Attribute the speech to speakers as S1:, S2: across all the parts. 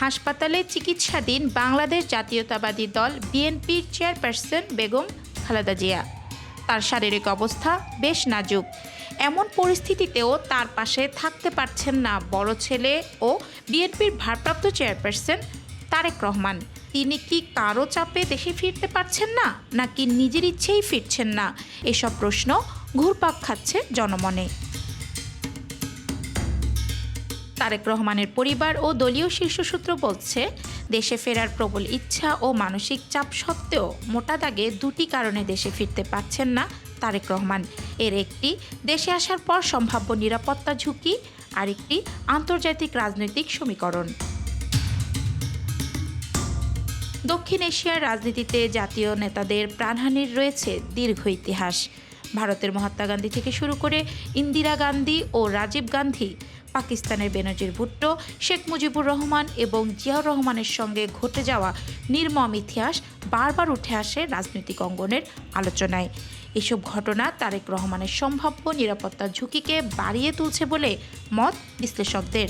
S1: হাসপাতালে চিকিৎসাধীন বাংলাদেশ জাতীয়তাবাদী দল বিএনপির চেয়ারপারসন বেগম খালেদা জিয়া। তার শারীরিক অবস্থা বেশ নাজুক। এমন পরিস্থিতিতেও তার পাশে থাকতে পারছেন না বড় ছেলে ও বিএনপির ভারপ্রাপ্ত চেয়ারপারসন তারেক রহমান। তিনি কি কারও চাপে দেশে ফিরতে পারছেন না, নাকি নিজের ইচ্ছেই ফিরছেন না? এসব প্রশ্ন ঘুরপাক খাচ্ছে জনমনে। তারেক রহমানের পরিবার ও দলীয় শীর্ষ সূত্র বলছে, দেশে ফেরার প্রবল ইচ্ছা ও মানসিক চাপ সত্ত্বেও মোটা দাগে দুটি কারণে দেশে ফিরতে পারছেন না তারেক রহমান। এর একটি, দেশে আসার পর সম্ভাব্য নিরাপত্তা ঝুঁকি, আরেকটি, আন্তর্জাতিক রাজনৈতিক সমীকরণ। দক্ষিণ এশিয়ার রাজনীতিতে জাতীয় নেতাদের প্রাণহানির রয়েছে দীর্ঘ ইতিহাস। ভারতের মহাত্মা গান্ধী থেকে শুরু করে ইন্দিরা গান্ধী ও রাজীব গান্ধী পাকিস্তানের বেনজির ভুট্টো, শেখ মুজিবুর রহমান এবং জিয়াউর রহমানের সঙ্গে ঘটে যাওয়া নির্মম ইতিহাস বারবার উঠে আসে রাজনৈতিক অঙ্গনের আলোচনায়। এসব ঘটনা তারেক রহমানের সম্ভাব্য নিরাপত্তা ঝুঁকিকে বাড়িয়ে তুলছে বলে মত বিশ্লেষকদের।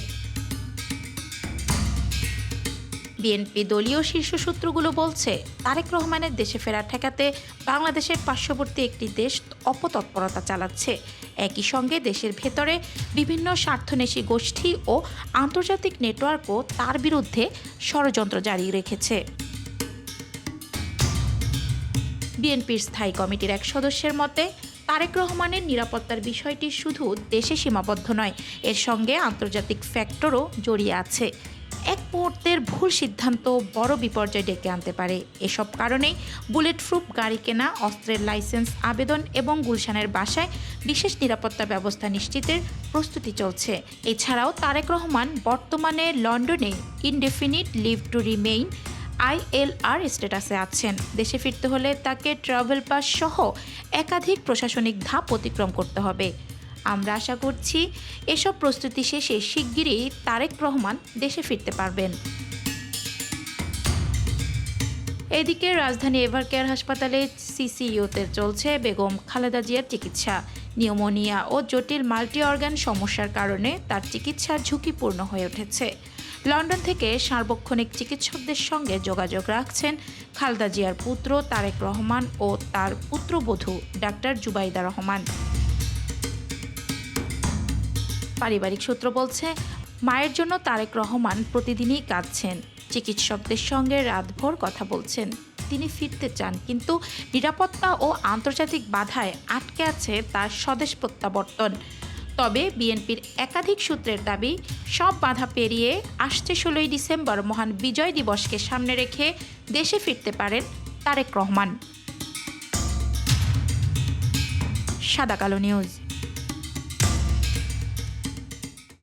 S1: বিএনপি দলীয় শীর্ষ সূত্রগুলো বলছে, তারেক রহমানের দেশে ফেরা ঠেকাতে বাংলাদেশের পার্শ্ববর্তী একটি দেশ অপতৎপরতা চালাচ্ছে। একই সঙ্গে দেশের ভেতরে বিভিন্ন স্বার্থনেশী গোষ্ঠী ও আন্তর্জাতিক নেটওয়ার্কও তার বিরুদ্ধে ষড়যন্ত্র জারি রেখেছে। বিএনপির স্থায়ী কমিটির এক সদস্যের মতে, তারেক রহমানের নিরাপত্তার বিষয়টি শুধু দেশে সীমাবদ্ধ নয়, এর সঙ্গে আন্তর্জাতিক ফ্যাক্টরও জড়িয়ে আছে। এক মুহূর্তের ভুল সিদ্ধান্ত বড় বিপর্যয় ডেকে আনতে পারে। এসব কারণেই বুলেট প্রুফ গাড়ি কেনা, অস্ত্রের লাইসেন্স, আবেদন এবং গুলশানের বাসায় বিশেষ নিরাপত্তা ব্যবস্থা নিশ্চিতের প্রস্তুতি চলছে। এছাড়াও তারেক রহমান বর্তমানে লন্ডনে indefinite leave to remain ILR স্ট্যাটাসে আছেন। দেশে ফিরতে হলে তাকে ট্রাভেল পাস সহ একাধিক প্রশাসনিক ধাপ অতিক্রম করতে হবে। আমরা আশা করছি এসব প্রস্তুতি শেষে শিগগিরই তারেক রহমান দেশে ফিরতে পারবেন। এদিকে রাজধানী এভারকেয়ার হাসপাতালে সিসিইউতে চলছে বেগম খালেদা জিয়ার চিকিৎসা। নিউমোনিয়া ও জটিল মাল্টি অর্গান সমস্যার কারণে তার চিকিৎসা ঝুঁকিপূর্ণ হয়ে উঠেছে। লন্ডন থেকে সার্বক্ষণিক চিকিৎসকদের সঙ্গে যোগাযোগ রাখছেন খালেদা জিয়ার পুত্র তারেক রহমান ও তার পুত্রবধূ ডাক্তার জুবাইদা রহমান। পারিবারিক সূত্র বলছে, মায়ের জন্য তারেক রহমান প্রতিদিনই কাঁদছেন। চিকিৎসকদের সঙ্গে রাতভর কথা বলছেন। তিনি ফিরতে চান, কিন্তু নিরাপত্তা ও আন্তর্জাতিক বাধায় আটকে আছে তার স্বদেশ প্রত্যাবর্তন। তবে বিএনপির একাধিক সূত্রের দাবি, সব বাধা পেরিয়ে আসছে ষোলোই ডিসেম্বর মহান বিজয় দিবসকে সামনে রেখে দেশে ফিরতে পারেন তারেক রহমান। সাদা কালো নিউজ।